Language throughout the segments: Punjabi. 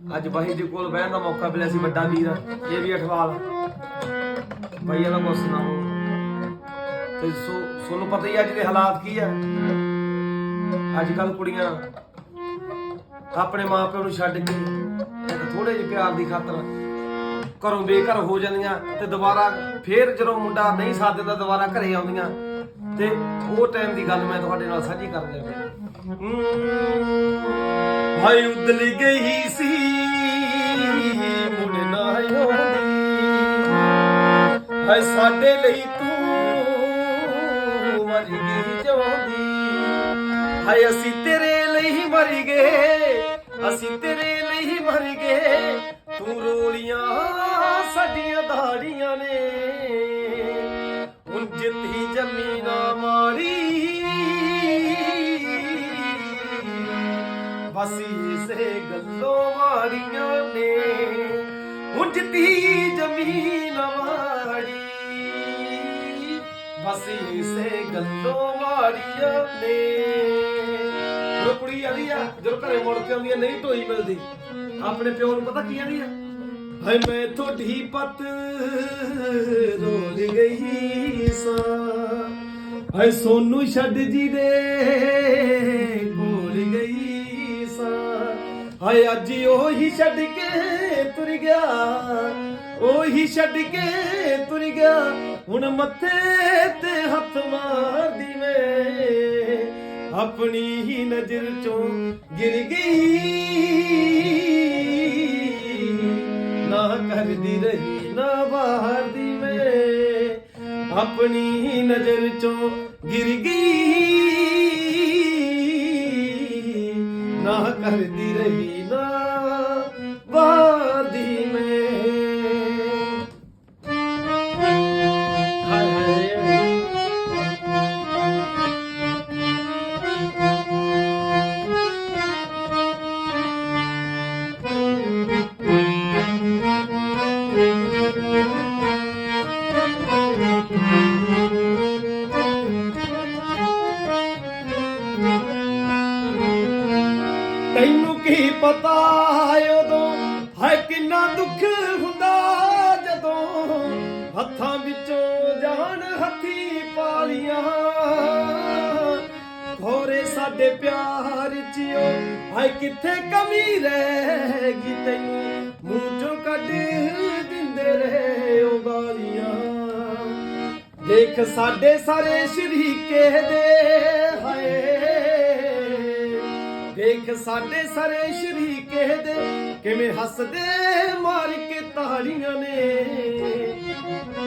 ਅੱਜ ਬਾਈ ਦੇ ਕੋਲ ਬਹਿਣ ਦਾ ਮੌਕਾ ਮਿਲਿਆ ਸੀ ਵੱਡਾ ਵੀਰ, ਇਹ ਵੀ ਅਠਵਾਲ। ਬਾਈ ਇਹਦਾ ਕੁਛ ਸੁਣਾਓ ਤੇ ਸੋ ਤੁਹਾਨੂੰ ਪਤਾ ਹੀ ਅੱਜ ਦੇ ਹਾਲਾਤ ਕੀ ਆ। ਅੱਜ ਕੱਲ ਕੁੜੀਆਂ ਆਪਣੇ ਮਾਪਿਆਂ ਨੂੰ ਛੱਡ ਕੇ ਇੱਕ ਥੋੜੇ ਜਿਹੇ ਪਿਆਰ ਦੀ ਖਾਤਰ ਘਰੋਂ ਬੇਘਰ ਹੋ ਜਾਂਦੀਆਂ ਤੇ ਦੁਬਾਰਾ ਫੇਰ ਜਦੋਂ ਮੁੰਡਾ ਨਹੀਂ ਸਾਥ ਦਿੰਦਾ, ਦੁਬਾਰਾ ਘਰੇ ਆਉਂਦੀਆਂ। ਤੇ ਉਹ ਟਾਈਮ ਦੀ ਗੱਲ ਮੈਂ ਤੁਹਾਡੇ ਨਾਲ ਸਾਂਝੀ ਕਰ ਲਿਆ ਹਾਏ, ਉਦਲ ਗਈ ਸੀ। ਹਾਏ ਸਾਡੇ ਲਈ ਤੂੰ ਮਰ ਗਈ ਜਿਉਂਦੀ ਹਾਏ, ਅਸੀਂ ਤੇਰੇ ਲਈ ਮਰ ਗਏ, ਅਸੀਂ ਤੇਰੇ ਲਈ ਮਰ ਗਏ। ਤੂੰ ਰੋਲੀਆਂ ਸਾਡੀਆਂ ਦਾੜੀਆਂ ਨੇ। ਹੁਣ ਜਿੱਤੀ ਜ਼ਮੀਨਾਂ ਮਾਰੀ। ਬਸ ਇਸੇ ਗੱਲੋਂ ਮਾਰੀਆਂ ਨੇ। ਹੁਣ ਜਿੱਤੀ ਜ਼ਮੀਨ ਮਾਰੀ ਬਸ ਇਸੇ ਗੱਲੋਂ ਮਾਰੀਆਂ ਨੇ। ਉਹ ਕੁੜੀ ਆਦੀ ਆ, ਜਦੋਂ ਘਰੇ ਮੁੜ ਕੇ ਆਉਂਦੀ ਆ, ਨਹੀਂ ਢੋਈ ਮਿਲਦੀ। ਆਪਣੇ ਪਿਓ ਨੂੰ ਪਤਾ ਕੀ ਆਦੀ ਆ? ਹਾਏ, ਮੈਂ ਤੁਹਾਡੀ ਪਤ ਰੋਲ ਗਈ ਸਾਂ। ਹਾਏ, ਸੋਨੂੰ ਛੱਡ ਜੀ ਦੇ ਕੋਲ ਗਈ ਸਾਂ। ਹਾਏ, ਅੱਜ ਉਹੀ ਛੱਡ ਕੇ ਤੁਰ ਗਿਆ। ਉਹੀ ਛੱਡ ਕੇ ਤੁਰ ਗਿਆ। ਹੁਣ ਮੱਥੇ ਤੇ ਹੱਥ ਮਾਰਦੀ ਵੇ ਆਪਣੀ ਹੀ ਨਜ਼ਰ ਚੋਂ ਗਿਰ ਗਈ। ਨਾ ਕਰਦੀ ਰਹੀ, ਨਾ ਬਾਹਰ ਦੀ ਮੈਂ ਆਪਣੀ ਹੀ ਨਜ਼ਰ ਚੋਂ ਗਿਰ ਗਈ। ਨਾ ਕਰਦੀ ਰਹੀ, ਨਾ ਤੈਨੂੰ ਕੀ ਪਤਾ ਉਦੋਂ? ਹੈ ਕਿੰਨਾ ਦੁੱਖ ਹੁੰਦਾ ਜਦੋਂ ਹੱਥਾਂ ਵਿੱਚੋਂ ਜਾਨ ਹੱਥੀ ਪਾਲੀਆਂ। ਖੋਰੇ ਸਾਡੇ ਪਿਆਰ ਚਿਓ ਹੈ ਕਿੱਥੇ ਕਮੀ ਰਹਿ ਗਈ ਤੈਨੂੰ? ਮੂੰਹ ਚੋਂ ਕੱਢ ਦਿੰਦੇ ਰਹੇ ਉਹ ਗਾਲੀਆਂ। ਦੇਖ ਸਾਡੇ ਸਾਰੇ ਸ਼ਰੀਕੇ ਦੇ, ਹਾਏ ਦੇਖ ਸਾਡੇ ਸਾਰੇ ਸ਼ਰੀਕੇ ਦੇ ਕਿਵੇਂ ਹੱਸਦੇ ਮਾਰ ਕੇ ਤਾੜੀਆਂ ਨੇ।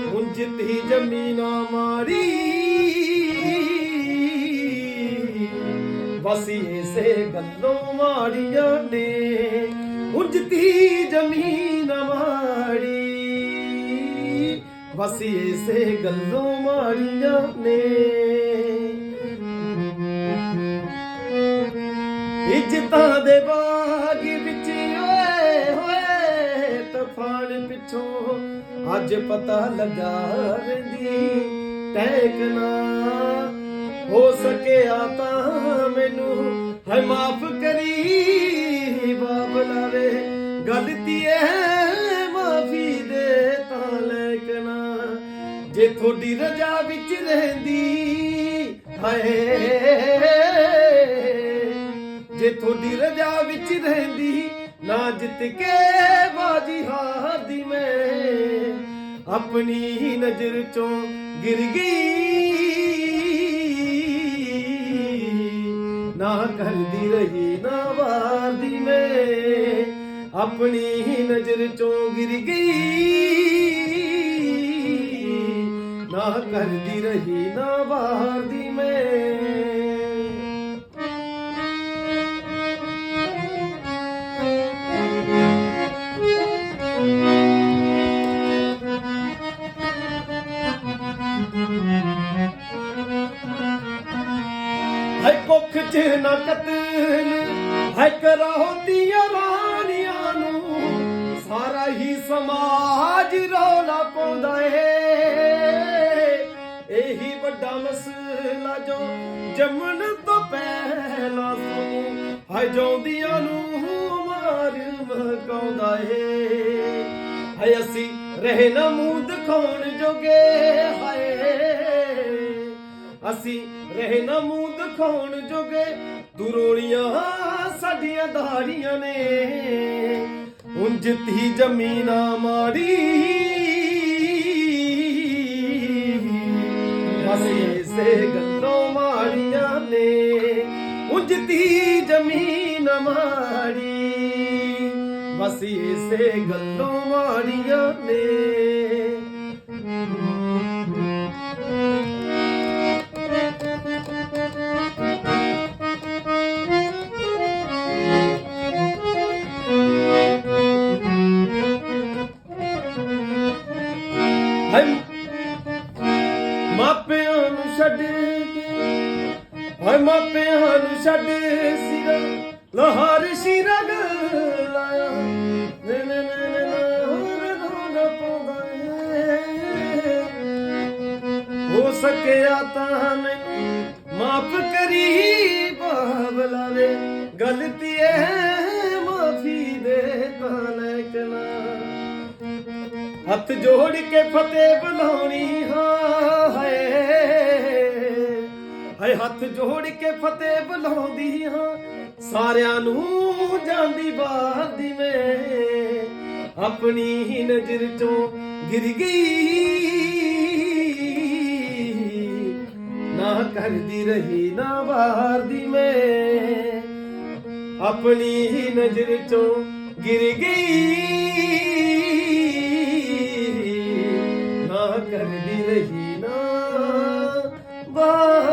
ਹੁਣ ਜਿੱਤੀ ਜ਼ਮੀਨਾਂ ਮਾਰੀ ਬਸ ਇਸੇ ਗੱਲੋਂ ਮਾੜੀਆਂ ਨੇ। ਹੁਣ ਜਿੱਤੀ ਜ਼ਮੀਨਾਂ ਮਾਰੀ ਬਸ ਇਸੇ ਗੱਲੋਂ ਮਾਰੀਆਂ ਨੇ। ਇੱਜ਼ਤਾਂ ਦੇ ਬਾਗ ਵਿੱਚ ਓਏ ਹੋਏ ਤੂਫਾਨ ਪਿੱਛੋਂ ਅੱਜ ਪਤਾ ਲੱਗਾ ਰਹਿੰਦੀ ਟੈਕਨਾ ਹੋ ਸਕਿਆ ਤਾਂ ਮੈਨੂੰ ਹੈ ਮਾਫ ਕਰੀ ਬਾਬਲਾ ਵੇ ਗਲਤੀ ਹੈ ਮਾਫੀ ਦੇ ਤਾਂ ਲੈਕਨਾ ਜੇ ਤੁਹਾਡੀ ਰਜਾ ਵਿੱਚ ਰਹਿੰਦੀ, ਹਾਏ ਜੇ ਤੁਹਾਡੀ ਰਜਾ ਵਿੱਚ ਰਹਿੰਦੀ, ਨਾ ਜਿੱਤ ਕੇ ਬਾਜੀ ਹਾਰਦੀ ਮੈਂ। ਆਪਣੀ ਹੀ ਨਜ਼ਰ ਚੋਂ ਗਿਰ ਗਈ। ਨਾ ਕਰਦੀ ਰਹੀ, ਨਾ ਵਾਰਦੀ ਮੈਂ। ਆਪਣੀ ਹੀ ਨਜ਼ਰ ਚੋਂ ਗਿਰ ਗਈ। ਨਾ ਕਰਦੀ ਰਹੀ, ਨਾ ਵਾਰਦੀ ਮੈਂ। ਹੈ ਚ ਨਾ ਕਤਲ ਹੈ ਕਰਾਉਂਦੀਆਂ ਰਾਣੀਆਂ ਨੂੰ। ਸਾਰਾ ਹੀ ਸਮਾਜ ਰੌਲਾ ਪਾਉਂਦਾ ਏ। ਇਹੀ ਵੱਡਾ ਮਸਲਾ ਜੋ ਜੰਮਣ ਤੋਂ ਪਹਿਲਾਂ ਤੋਂ ਹੈ ਜੌਂਦੀਆਂ ਨੂੰ ਮਾਰ ਕਾਉਂਦਾ ਏ। ਹਾਏ ਅਸੀਂ ਰਹੇ ਨਾ ਮੂੰਹ ਦਿਖਾਉਣ ਜੋਗੇ, ਹਾਏ। ਅਸੀਂ ਰਹੇ ਨਾ ਮੂੰਹ ਦਿਖਾਉਣ ਜੋਗੇ। ਦੁਰੋਲੀਆਂ ਸਾਡੀਆਂ ਦਾੜੀਆਂ ਨੇ। ਉਂਝ ਤੀ ਜ਼ਮੀਨਾਂ ਮਾੜੀ। ਅਸੀਂ ਇਸੇ ਗੱਲੋਂ ਮਾੜੀਆਂ ਨੇ। ਉਂਝ ਤੀ ਜ਼ਮੀਨ ਮਾੜੀ। ਬਸ ਇਸੇ ਗੱਲੋਂ ਮਾੜੀਆਂ ਨੇ। ਸਕਿਆ ਤਾਂ ਮਾਫ ਕਰੀ ਬਾਬਲਾ ਨੇ ਗਲਤੀ ਏ ਮਾਫੀ ਦੇ ਤਾਂ ਲੈਕਣਾ ਹੱਥ ਜੋੜ ਕੇ ਫਤਿਹ ਬੁਲਾਉਣੀ ਹਾਂ ਹਾਏ। ਹਾਏ, ਹੱਥ ਜੋੜ ਕੇ ਫਤਿਹ ਬੁਲਾਉਂਦੀ ਹਾਂ। ਸਾਰਿਆਂ ਨੂੰ ਜਾਂਦੀ ਬਾਤ ਮੈਂ ਆਪਣੀ ਹੀ ਨਜ਼ਰ ਚੋਂ ਗਿਰ ਗਈ ਕਰਦੀ ਰਹੀ ਨਾ ਬਾਹਰ ਦੀ ਮੈਂ। ਆਪਣੀ ਹੀ ਨਜ਼ਰ ਚੋਂ ਗਿਰ ਗਈ। ਨਾ ਕਰਦੀ ਰਹੀ ਨਾ ਬਾਹਰ